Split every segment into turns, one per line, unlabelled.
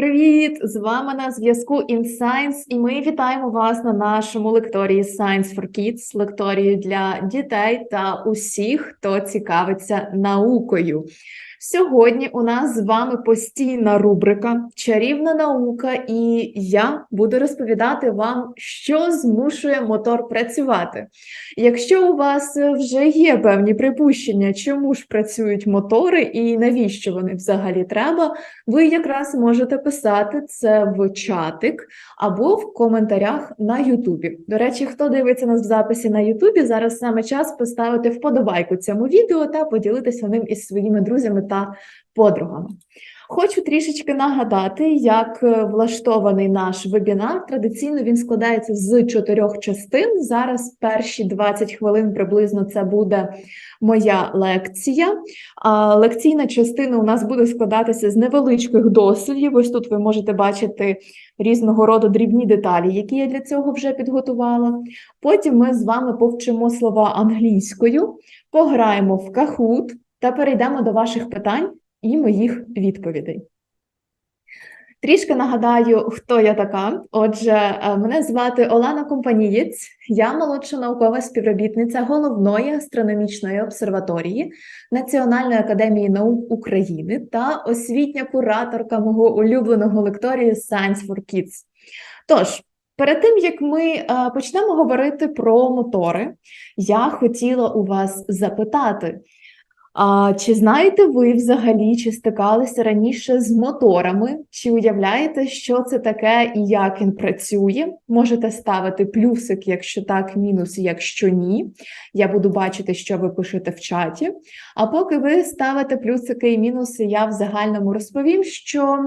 Привіт! З вами на зв'язку InScience і ми вітаємо вас на нашому лекторії Science for Kids, лекторії для дітей та усіх, хто цікавиться наукою. Сьогодні у нас з вами постійна рубрика Чарівна наука, і я буду розповідати вам, що змушує мотор працювати. Якщо у вас вже є певні припущення, чому ж працюють мотори і навіщо вони взагалі треба, ви якраз можете писати це в чатик або в коментарях на Ютубі. До речі, хто дивиться нас в записі на Ютубі, зараз саме час поставити вподобайку цьому відео та поділитися ним із своїми друзями та подругами. Хочу трішечки нагадати, як е, влаштований наш вебінар. Традиційно він складається з чотирьох частин. Зараз перші 20 хвилин приблизно це буде моя лекція. А лекційна частина у нас буде складатися з невеличких дослідів. Ось тут ви можете бачити різного роду дрібні деталі, які я для цього вже підготувала. Потім ми з вами повчимо слова англійською, пограємо в кахут та перейдемо до ваших питань і моїх відповідей. Трішки нагадаю, хто я така. Отже, е, мене звати Олена Компанієць, я молодша наукова співробітниця головної астрономічної обсерваторії Національної академії наук України та освітня кураторка мого улюбленого лекторію Science for Kids. Тож, перед тим як ми е, почнемо говорити про мотори, я хотіла у вас запитати. А чи знаєте ви взагалі, чи стикалися раніше з моторами? Чи уявляєте, що це таке і як він працює? Можете ставити плюсик, якщо так, мінус, якщо ні. Я буду бачити, що ви пишете в чаті. А поки ви ставите плюсики і мінуси, я в загальному розповім, що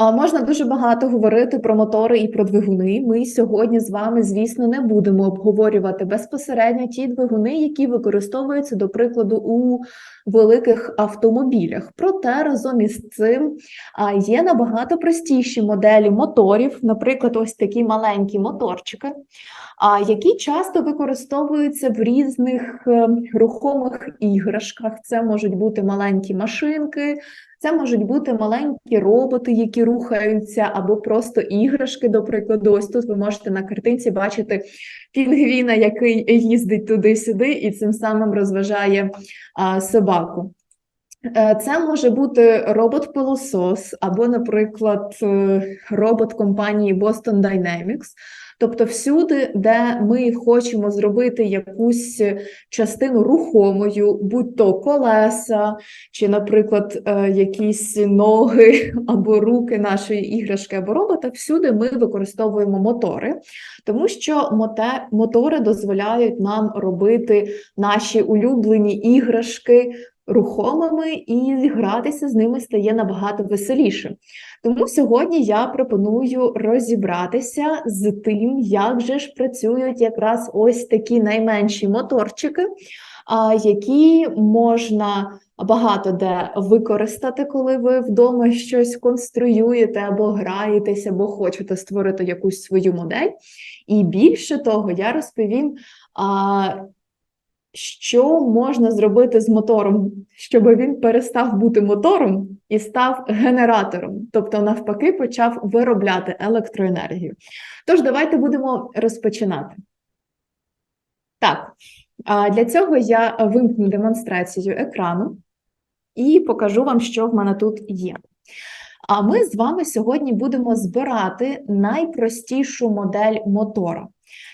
Можна дуже багато говорити про мотори і про двигуни. Ми сьогодні з вами, звісно, не будемо обговорювати безпосередньо ті двигуни, які використовуються, до прикладу, у великих автомобілях. Проте разом із цим є набагато простіші моделі моторів, наприклад, ось такі маленькі моторчики, які часто використовуються в різних е, рухомих іграшках. Це можуть бути маленькі машинки. Це можуть бути маленькі роботи, які рухаються, або просто іграшки, до прикладу. Ось тут ви можете на картинці бачити пінгвіна, який їздить туди-сюди, і цим самим розважає а, собаку. Е, це може бути робот-пилосос, або, наприклад, е, робот компанії Boston Dynamics. Тобто, всюди, де ми хочемо зробити якусь частину рухомою, будь то колеса, чи, наприклад, е, якісь ноги або руки нашої іграшки або робота, всюди ми використовуємо мотори, тому що мотори дозволяють нам робити наші улюблені іграшки рухомими, і гратися з ними стає набагато веселіше. Тому сьогодні я пропоную розібратися з тим, як же ж працюють якраз ось такі найменші моторчики, які можна багато де використати, коли ви вдома щось конструюєте або граєтесь, або хочете створити якусь свою модель. І більше того, я розповім що можна зробити з мотором, щоб він перестав бути мотором і став генератором, тобто, навпаки, почав виробляти електроенергію. Тож, давайте будемо розпочинати. Так, для цього я вимкну демонстрацію екрану і покажу вам, що в мене тут є. А ми з вами сьогодні будемо збирати найпростішу модель мотора.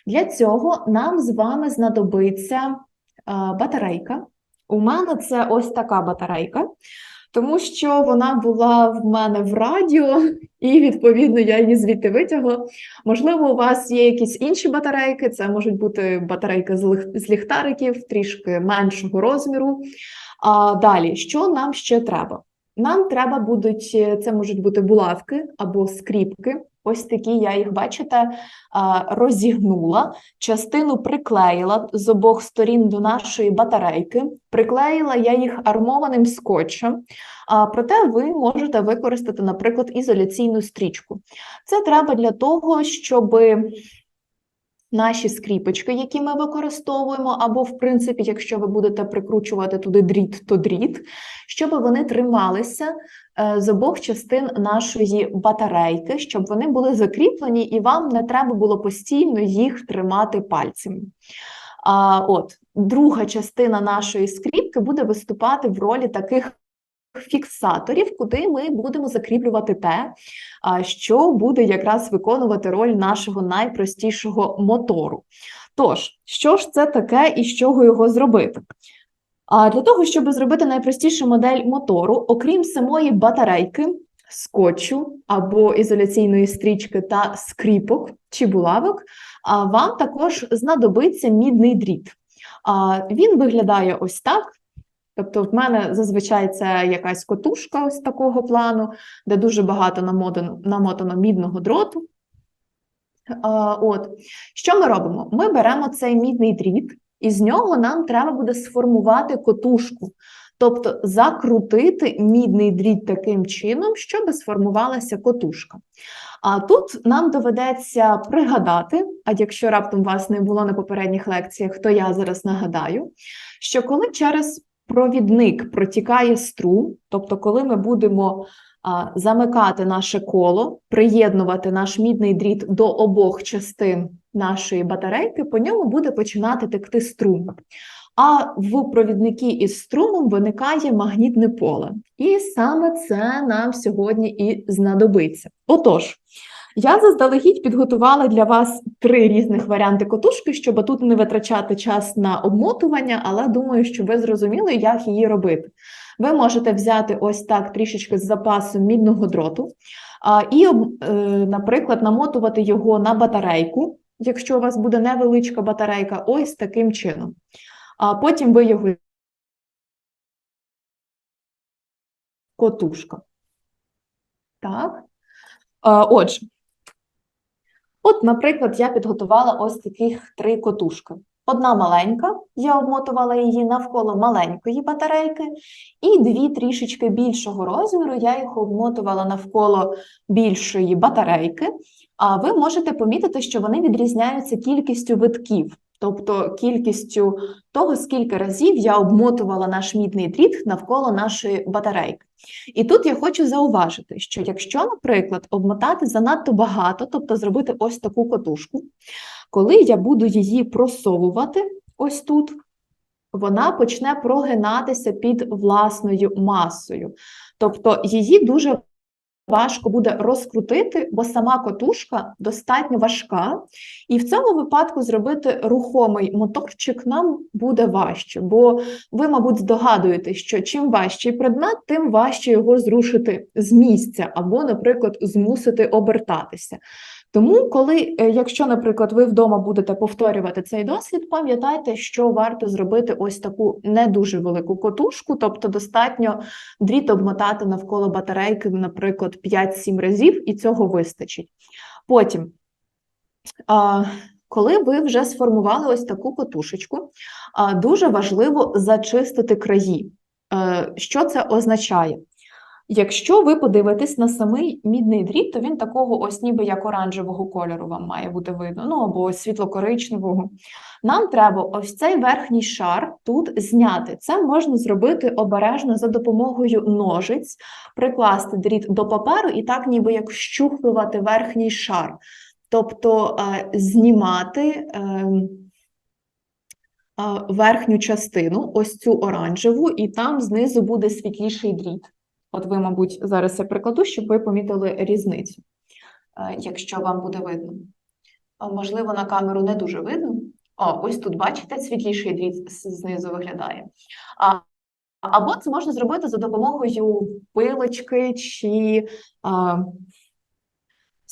Для цього нам з вами знадобиться батарейка. У мене це ось така батарейка, тому що вона була в мене в радіо, і, відповідно, я її звідти витягла. Можливо, у вас є якісь інші батарейки, це можуть бути батарейки з ліхтариків, трішки меншого розміру. А Далі, що нам ще треба? Нам треба будуть, це можуть бути булавки або скріпки. Ось такі я їх, бачите, розігнула, частину приклеїла з обох сторін до нашої батарейки. Приклеїла я їх армованим скотчем, проте ви можете використати, наприклад, ізоляційну стрічку. Це треба для того, щоб наші скріпочки, які ми використовуємо, або, в принципі, якщо ви будете прикручувати туди дріт, то дріт, щоб вони трималися е, з обох частин нашої батарейки, щоб вони були закріплені, і вам не треба було постійно їх тримати пальцями. А от друга частина нашої скріпки буде виступати в ролі таких фіксаторів, куди ми будемо закріплювати те, що буде якраз виконувати роль нашого найпростішого мотору. Тож, що ж це таке і з чого його зробити? А для того, щоб зробити найпростішу модель мотору, окрім самої батарейки, скотчу або ізоляційної стрічки та скріпок чи булавок, вам також знадобиться мідний дріт. Він виглядає ось так. Тобто, в мене зазвичай це якась котушка ось такого плану, де дуже багато намотано, намотано мідного дроту. От, що ми робимо? Ми беремо цей мідний дріт, і з нього нам треба буде сформувати котушку, тобто закрутити мідний дріт таким чином, щоб сформувалася котушка. А тут нам доведеться пригадати, а якщо раптом вас не було на попередніх лекціях, то я зараз нагадаю, що коли через провідник протікає струм, тобто, коли ми будемо а, замикати наше коло, приєднувати наш мідний дріт до обох частин нашої батарейки, по ньому буде починати текти струм. А в провідники із струмом виникає магнітне поле. І саме це нам сьогодні і знадобиться. Отож, я заздалегідь підготувала для вас три різних варіанти котушки, щоб тут не витрачати час на обмотування, але думаю, що ви зрозуміли, як її робити. Ви можете взяти ось так трішечки з запасом мідного дроту і, е, наприклад, намотувати його на батарейку, якщо у вас буде невеличка батарейка, ось таким чином. А потім ви його котушка. Так. Отже, от, наприклад, я підготувала ось таких три котушки. Одна маленька, я обмотувала її навколо маленької батарейки, і дві трішечки більшого розміру, я їх обмотувала навколо більшої батарейки. А ви можете помітити, що вони відрізняються кількістю витків, тобто кількістю того, скільки разів я обмотувала наш мідний дріт навколо нашої батарейки. І тут я хочу зауважити, що якщо, наприклад, обмотати занадто багато, тобто зробити ось таку котушку, коли я буду її просовувати ось тут, вона почне прогинатися під власною масою. Тобто її дуже важко буде розкрутити, бо сама котушка достатньо важка, і в цьому випадку зробити рухомий моторчик нам буде важче, бо ви, мабуть, здогадуєтесь, що чим важчий предмет, тим важче його зрушити з місця або, наприклад, змусити обертатися. Тому, коли, е, якщо, наприклад, ви вдома будете повторювати цей досвід, пам'ятайте, що варто зробити ось таку не дуже велику котушку, тобто достатньо дріт обмотати навколо батарейки, наприклад, 5-7 разів, і цього вистачить. Потім, коли ви вже сформували ось таку котушечку, дуже важливо зачистити краї. Е, що це означає? Якщо ви подивитесь на самий мідний дріт, то він такого ось ніби як оранжевого кольору вам має бути видно, ну або світло-коричневого. Нам треба ось цей верхній шар тут зняти. Це можна зробити обережно за допомогою ножиць, прикласти дріт до паперу і так, ніби як щухлювати верхній шар. Тобто е, знімати. Ем, верхню частину, ось цю оранжеву, і там знизу буде світліший дріт. От ви, мабуть, зараз я прикладу, щоб ви помітили різницю, е, якщо вам буде видно. Можливо, на камеру не дуже видно. О, ось тут, бачите, світліший дріт знизу виглядає. Або це можна зробити за допомогою пилочки чи а,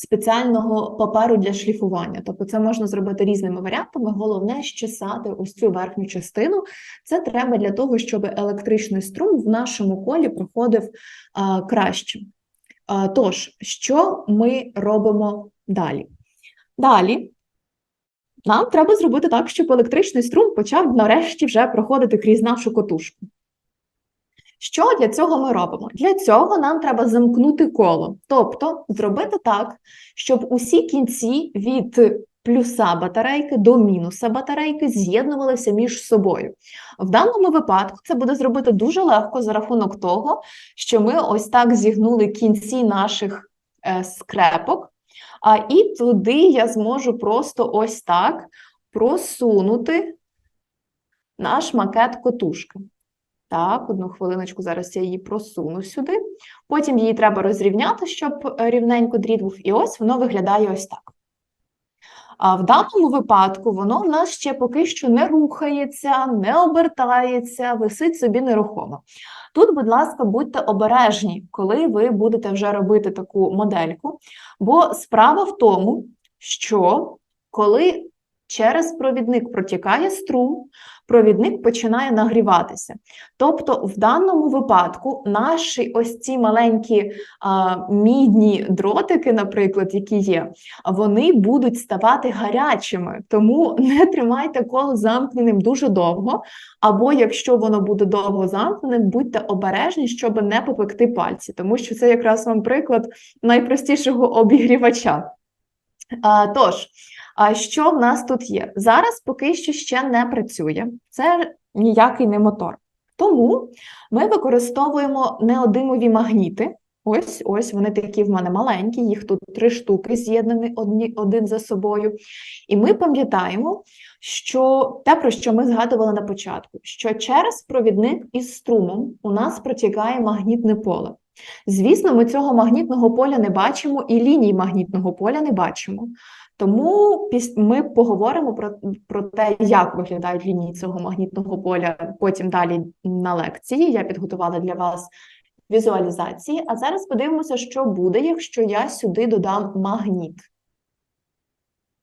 спеціального паперу для шліфування. Тобто це можна зробити різними варіантами. Головне щесати ось цю верхню частину. Це треба для того, щоб електричний струм в нашому колі проходив а, краще. А, тож, що ми робимо далі? Далі. Нам треба зробити так, щоб електричний струм почав нарешті вже проходити крізь нашу котушку. Що для цього ми робимо? Для цього нам треба замкнути коло, тобто зробити так, щоб усі кінці від плюса батарейки до мінуса батарейки з'єднувалися між собою. В даному випадку це буде зробити дуже легко за рахунок того, що ми ось так зігнули кінці наших е, скрепок, а і туди я зможу просто ось так просунути наш макет котушки. Так, одну хвилиночку, зараз я її просуну сюди. Потім її треба розрівняти, щоб е, рівненько дріт був. І ось воно виглядає ось так. А в даному випадку воно в нас ще поки що не рухається, не обертається, висить собі нерухомо. Тут, будь ласка, будьте обережні, коли ви будете вже робити таку модельку, бо справа в тому, що коли через провідник протікає струм, провідник починає нагріватися. Тобто, в даному випадку наші ось ці маленькі а, мідні дротики, наприклад, які є, вони будуть ставати гарячими. Тому не тримайте коло замкненим дуже довго. Або якщо воно буде довго замкненим, будьте обережні, щоб не попекти пальці, тому що це якраз вам приклад найпростішого обігрівача. А, Тож, а що в нас тут є? Зараз поки що ще не працює, це ніякий не мотор. Тому ми використовуємо неодимові магніти. Ось ось вони такі в мене маленькі, їх тут три штуки з'єднані одні, один за собою. І ми пам'ятаємо, що те, про що ми згадували на початку, що через провідник із струмом у нас протікає магнітне поле. Звісно, ми цього магнітного поля не бачимо і ліній магнітного поля не бачимо. Тому ми поговоримо про про те, як виглядають лінії цього магнітного поля потім далі на лекції. Я підготувала для вас візуалізації. А зараз подивимося, що буде, якщо я сюди додам магніт.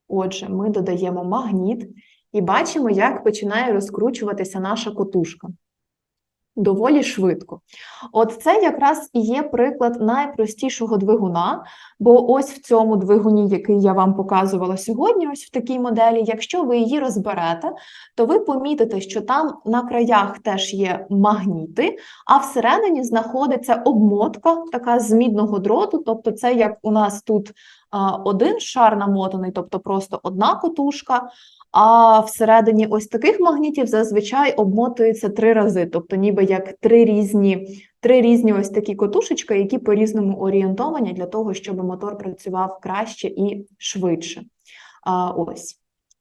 Отже, ми додаємо магніт і бачимо, як починає розкручуватися наша котушка доволі швидко. От це якраз і є приклад найпростішого двигуна, бо ось в цьому двигуні, який я вам показувала сьогодні, ось в такій моделі, якщо ви її розберете, то ви помітите, що там на краях теж є магніти, а всередині знаходиться обмотка така з мідного дроту, тобто це як у нас тут один шар намотаний, тобто просто одна котушка. А всередині ось таких магнітів зазвичай обмотується три рази, тобто ніби як три різні три різні ось такі котушечки, які по-різному орієнтовані для того, щоб мотор працював краще і швидше. А, Ось.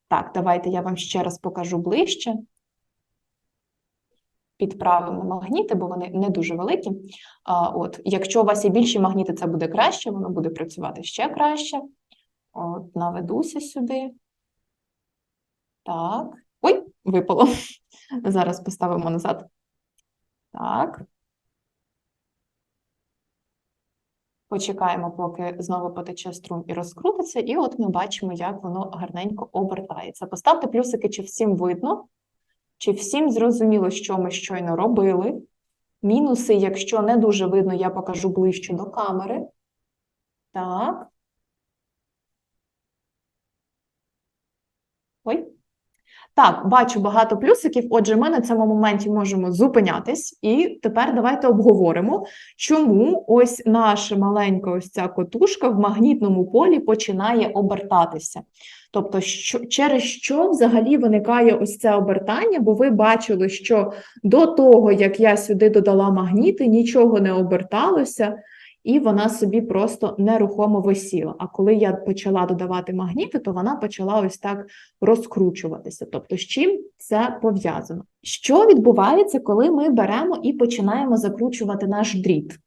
Так, давайте я вам ще раз покажу ближче. Підправимо магніти, бо вони не дуже великі. А, от, Якщо у вас є більші магніти, це буде краще, воно буде працювати ще краще. От, Наведуся сюди. Так. Ой, випало. Зараз поставимо назад. Так. Почекаємо, поки знову потече струм і розкрутиться, і от ми бачимо, як воно гарненько обертається. Поставте плюсики, чи всім видно, чи всім зрозуміло, що ми щойно робили. Мінуси, якщо не дуже видно, я покажу ближче до камери. Так. Ой. Так, бачу багато плюсиків. Отже, ми на цьому моменті можемо зупинятись, і тепер давайте обговоримо, чому ось наша маленька ось ця котушка в магнітному полі починає обертатися. Тобто, що, через що взагалі виникає ось це обертання, бо ви бачили, що до того, як я сюди додала магніти, нічого не оберталося і вона собі просто нерухомо висіла. А коли я почала додавати магніти, то вона почала ось так розкручуватися. Тобто, з чим це пов'язано? Що відбувається, коли ми беремо і починаємо закручувати наш дріт?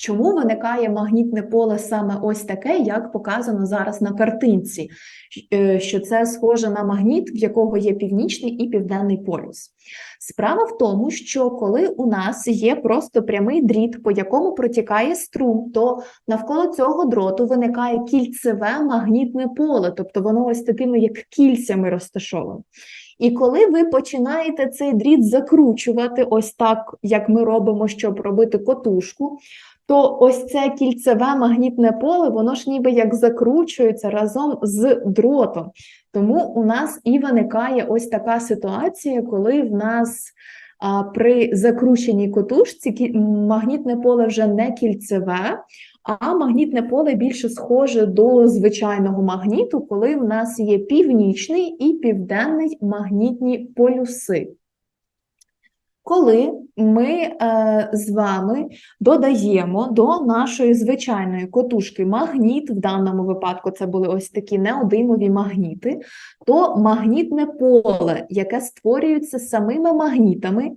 Чому виникає магнітне поле саме ось таке, як показано зараз на картинці? Е, що це схоже на магніт, в якого є північний і південний полюс? Справа в тому, що коли у нас є просто прямий дріт, по якому протікає струм, то навколо цього дроту виникає кільцеве магнітне поле, тобто воно ось такими як кільцями розташоване. І коли ви починаєте цей дріт закручувати, ось так, як ми робимо, щоб робити котушку, то ось це кільцеве магнітне поле, воно ж ніби як закручується разом з дротом. Тому у нас і виникає ось така ситуація, коли в нас а, при закрученій котушці магнітне поле вже не кільцеве, а магнітне поле більше схоже до звичайного магніту, коли в нас є північний і південний магнітні полюси. Коли ми е, з вами додаємо до нашої звичайної котушки магніт, в даному випадку це були ось такі неодимові магніти, то магнітне поле, яке створюється самими магнітами,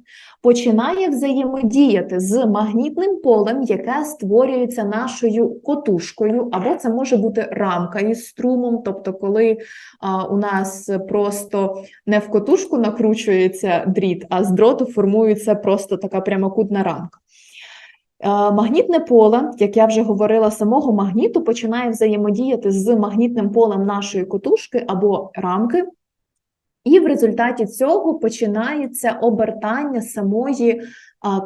починає взаємодіяти з магнітним полем, яке створюється нашою котушкою, або це може бути рамка із струмом, тобто, коли а, у нас просто не в котушку накручується дріт, а з дроту формується просто така прямокутна рамка. Магнітне поле, як я вже говорила, самого магніту починає взаємодіяти з магнітним полем нашої котушки або рамки, і в результаті цього починається обертання самої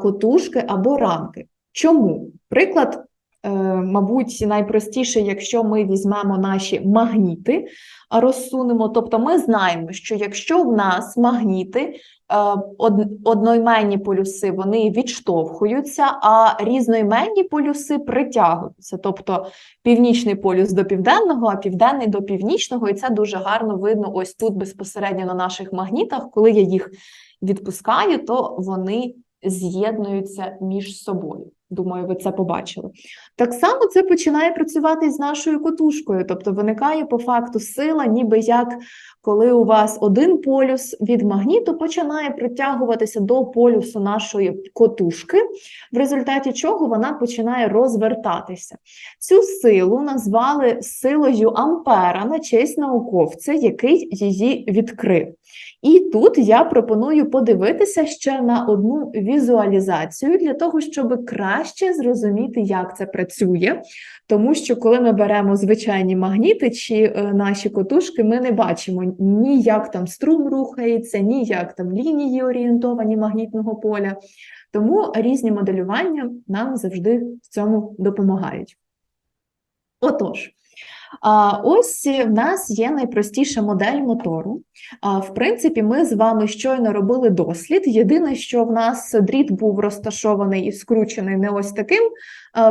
котушки або рамки. Чому? Приклад, мабуть, найпростіше, якщо ми візьмемо наші магніти, розсунемо. Тобто ми знаємо, що якщо в нас магніти, е, одноіменні полюси, вони відштовхуються, а різноіменні полюси притягуються. Тобто північний полюс до південного, а південний до північного, і це дуже гарно видно ось тут безпосередньо на наших магнітах. Коли я їх відпускаю, то вони з'єднуються між собою. Думаю, ви це побачили. Так само це починає працювати з нашою котушкою, тобто виникає по факту сила, ніби як коли у вас один полюс від магніту починає притягуватися до полюсу нашої котушки, в результаті чого вона починає розвертатися. Цю силу назвали силою Ампера на честь науковця, який її відкрив. І тут я пропоную подивитися ще на одну візуалізацію для того, щоб краще зрозуміти, як це працює. Тому що коли ми беремо звичайні магніти чи е, наші котушки, ми не бачимо ні як там струм рухається, ні як там лінії орієнтовані магнітного поля. Тому різні моделювання нам завжди в цьому допомагають. Отож, ось в нас є найпростіша модель мотору. В принципі, ми з вами щойно робили дослід. Єдине, що в нас дріт був розташований і скручений не ось таким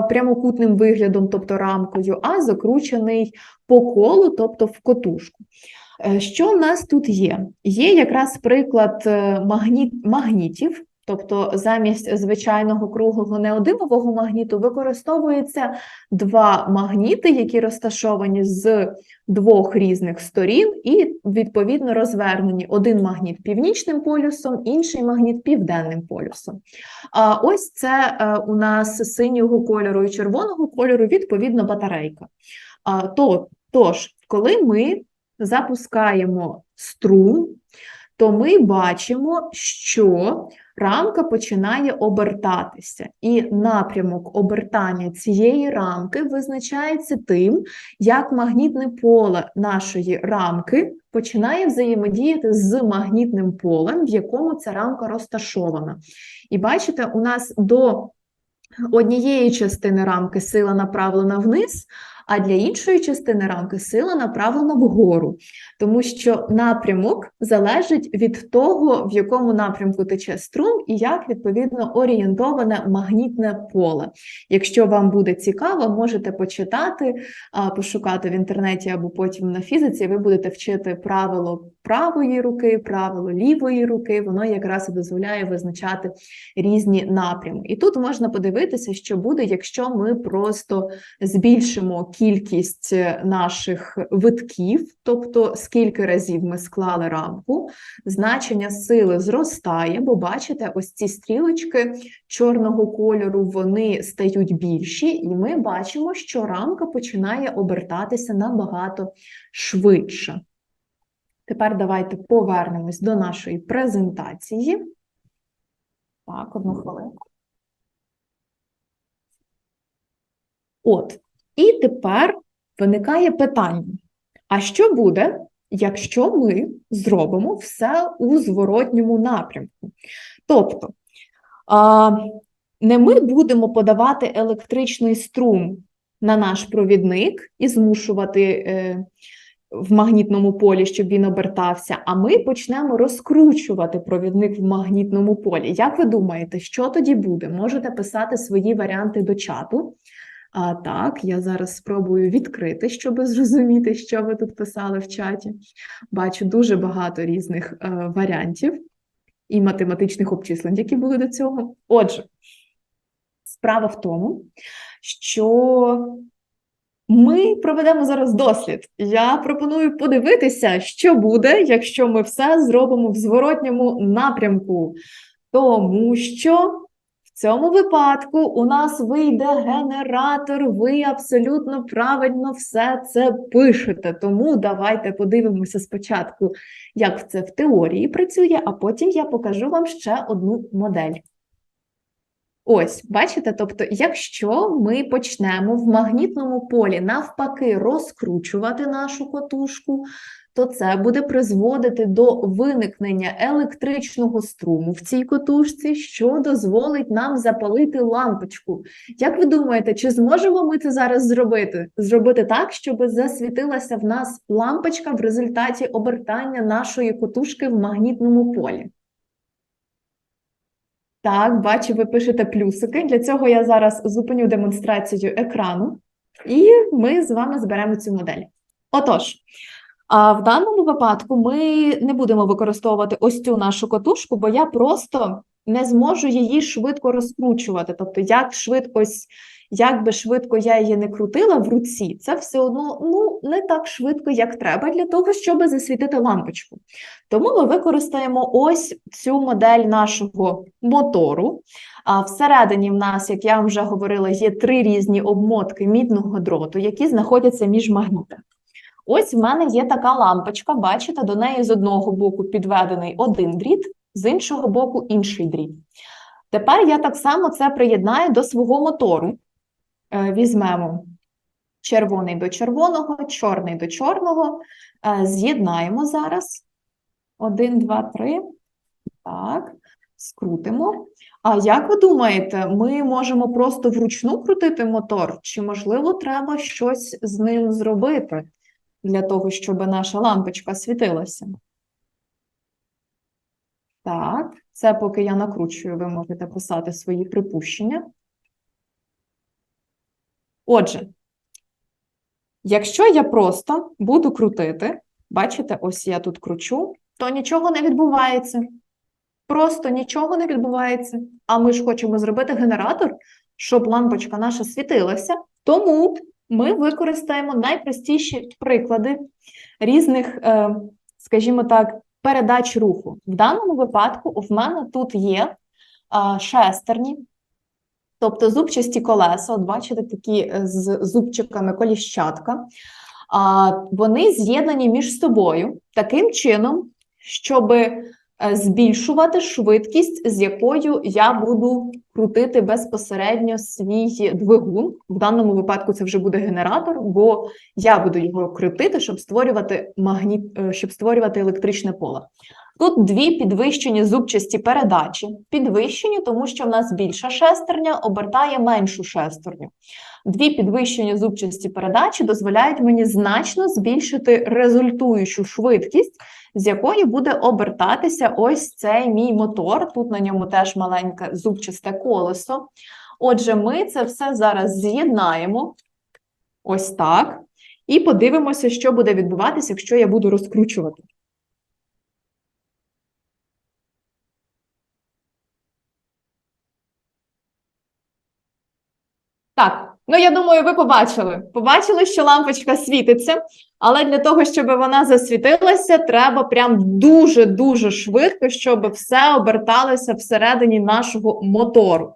прямокутним виглядом, тобто рамкою, а закручений по колу, тобто в котушку. Е, Що в нас тут є? Є якраз приклад е, магніт, магнітів. Тобто замість звичайного круглого неодимового магніту використовується два магніти, які розташовані з двох різних сторін, і відповідно розвернені один магніт північним полюсом, інший магніт південним полюсом. А ось це е, у нас синього кольору і червоного кольору, відповідно, батарейка. А, то, тож, коли ми запускаємо струм, то ми бачимо, що рамка починає обертатися, і напрямок обертання цієї рамки визначається тим, як магнітне поле нашої рамки починає взаємодіяти з магнітним полем, в якому ця рамка розташована. І бачите, у нас до однієї частини рамки сила направлена вниз, а для іншої частини рамки сила направлена вгору, тому що напрямок залежить від того, в якому напрямку тече струм, і як відповідно орієнтоване магнітне поле. Якщо вам буде цікаво, можете почитати, пошукати в інтернеті або потім на фізиці. Ви будете вчити правило правої руки, правило лівої руки. Воно якраз і дозволяє визначати різні напрями. І тут можна подивитися, що буде, якщо ми просто збільшимо кількість е, наших витків, тобто скільки разів ми склали рамку, значення сили зростає, бо бачите, ось ці стрілочки чорного кольору вони стають більші, і ми бачимо, що рамка починає обертатися набагато швидше. Тепер давайте повернемось до нашої презентації. Так, одну хвилинку. От, і тепер виникає питання: а що буде, якщо ми зробимо все у зворотньому напрямку? Тобто, не ми будемо подавати електричний струм на наш провідник і змушувати е, в магнітному полі, щоб він обертався, а ми почнемо розкручувати провідник в магнітному полі. Як ви думаєте, що тоді буде? Можете писати свої варіанти до чату. А так, я зараз спробую відкрити, щоб зрозуміти, що ви тут писали в чаті. Бачу дуже багато різних е, варіантів і математичних обчислень, які були до цього. Отже, справа в тому, що ми проведемо зараз дослід. Я пропоную подивитися, що буде, якщо ми все зробимо в зворотньому напрямку, тому що. В цьому випадку у нас вийде генератор, ви абсолютно правильно все це пишете. Тому давайте подивимося спочатку, як це в теорії працює, а потім я покажу вам ще одну модель. Ось, бачите, тобто, якщо ми почнемо в магнітному полі навпаки розкручувати нашу котушку, то це буде призводити до виникнення електричного струму в цій котушці, що дозволить нам запалити лампочку. Як ви думаєте, чи зможемо ми це зараз зробити? Зробити так, щоб засвітилася в нас лампочка в результаті обертання нашої котушки в магнітному полі? Так, бачу, ви пишете плюсики. Для цього я зараз зупиню демонстрацію екрану, і ми з вами зберемо цю модель. Отож, а в даному випадку ми не будемо використовувати ось цю нашу котушку, бо я просто не зможу її швидко розкручувати. Тобто, як швидко, як би швидко я її не крутила в руці, це все одно ну, не так швидко, як треба, для того, щоб засвітити лампочку. Тому ми використаємо ось цю модель нашого мотору. А всередині в нас, як я вже говорила, є три різні обмотки мідного дроту, які знаходяться між магнітами. Ось в мене є така лампочка, бачите, до неї з одного боку підведений один дріт, з іншого боку інший дріт. Тепер я так само це приєднаю до свого мотору. Е, візьмемо червоний до червоного, чорний до чорного, е, з'єднаємо зараз. Один, два, три. Так, скрутимо. А як ви думаєте, ми можемо просто вручну крутити мотор, чи, можливо, треба щось з ним зробити? Для того, щоб наша лампочка світилася. Так, це поки я накручую, ви можете писати свої припущення. Отже, якщо я просто буду крутити, бачите, ось я тут кручу, то нічого не відбувається. Просто нічого не відбувається. А ми ж хочемо зробити генератор, щоб лампочка наша світилася. Тому ми використаємо найпростіші приклади різних, е, скажімо так, передач руху. В даному випадку в мене тут є шестерні, тобто зубчасті колеса, от бачите, такі е, з зубчиками коліщатка. Вони з'єднані між собою таким чином, щоб Е, збільшувати швидкість, з якою я буду крутити безпосередньо свій двигун. В даному випадку це вже буде генератор, бо я буду його крутити, щоб створювати магніт, е, щоб створювати електричне поле. Тут дві підвищені зубчасті передачі. Підвищені, тому що в нас більша шестерня обертає меншу шестерню. Дві підвищені зубчасті передачі дозволяють мені значно збільшити результуючу швидкість, з якої буде обертатися ось цей мій мотор. Тут на ньому теж маленьке зубчасте колесо. Отже, ми це все зараз з'єднаємо ось так. І подивимося, що буде відбуватися, якщо я буду розкручувати. Так, ну я думаю, ви побачили. Побачили, що лампочка світиться, але для того, щоб вона засвітилася, треба прям дуже-дуже швидко, щоб все оберталося всередині нашого мотору.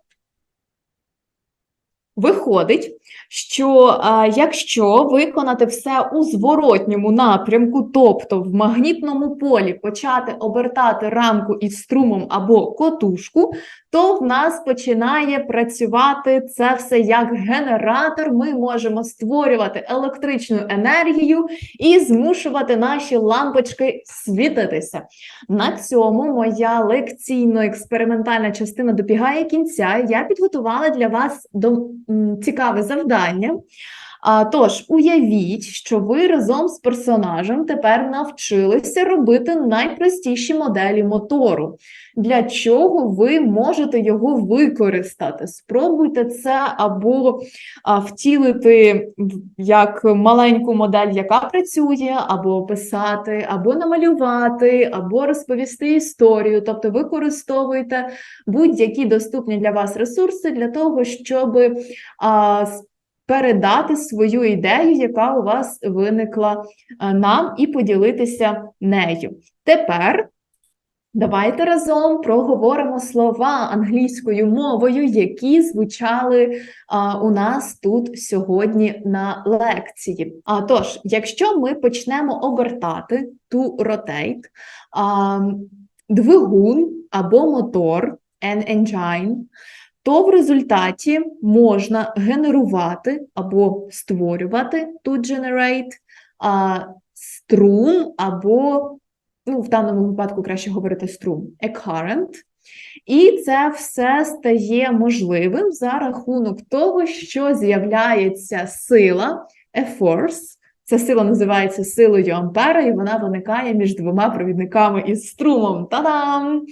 Виходить, що а, якщо виконати все у зворотньому напрямку, тобто в магнітному полі почати обертати рамку із струмом або котушку, то в нас починає працювати це все як генератор. Ми можемо створювати електричну енергію і змушувати наші лампочки світитися. На цьому моя лекційно-експериментальна частина добігає кінця. Я підготувала для вас до цікаве завдання. А, тож, уявіть, що ви разом з персонажем тепер навчилися робити найпростіші моделі мотору. Для чого ви можете його використати? Спробуйте це або втілити як маленьку модель, яка працює, або описати, або намалювати, або розповісти історію. Тобто використовуйте будь-які доступні для вас ресурси для того, щоб а, передати свою ідею, яка у вас виникла нам, і поділитися нею. Тепер давайте разом проговоримо слова англійською мовою, які звучали у нас тут сьогодні на лекції. А тож, якщо ми почнемо обертати to rotate, двигун або мотор, an engine, то в результаті можна генерувати або створювати to generate а, струм або, ну, в даному випадку краще говорити струм, a current. І це все стає можливим за рахунок того, що з'являється сила, a force. Ця сила називається силою Ампера, і вона виникає між двома провідниками із струмом. Та-дам!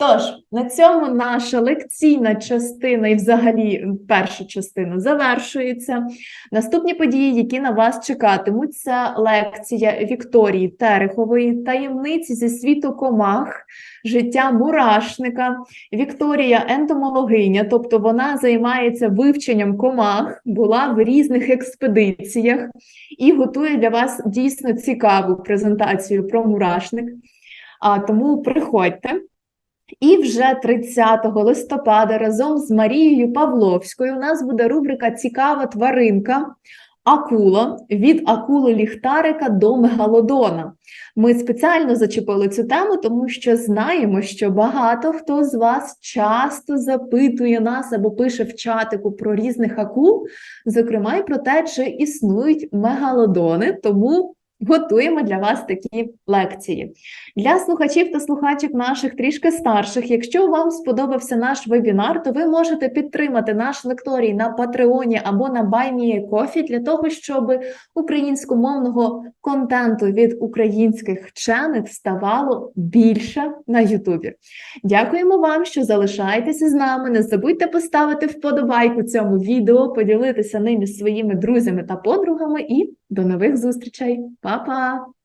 Тож, на цьому наша лекційна частина і взагалі перша частина завершується. Наступні події, які на вас чекатимуть, це лекція Вікторії Терехової, таємниці зі світу комах, життя мурашника. Вікторія ентомологиня, тобто вона займається вивченням комах, була в різних експедиціях і готує для вас дійсно цікаву презентацію про мурашник. А тому приходьте. І вже 30 листопада разом з Марією Павловською у нас буде рубрика Цікава тваринка. Акула від акули ліхтарика до мегалодона. Ми спеціально зачепили цю тему, тому що знаємо, що багато хто з вас часто запитує нас або пише в чатику про різних акул, зокрема й про те, чи існують мегалодони. Тому готуємо для вас такі лекції. Для слухачів та слухачок наших трішки старших, якщо вам сподобався наш вебінар, то ви можете підтримати наш лекторій на Патреоні або на BuyMeACoffee для того, щоб українськомовного контенту від українських вчених ставало більше на Ютубі. Дякуємо вам, що залишаєтеся з нами. Не забудьте поставити вподобайку цьому відео, поділитися ним із своїми друзями та подругами. І до нових зустрічей. Körper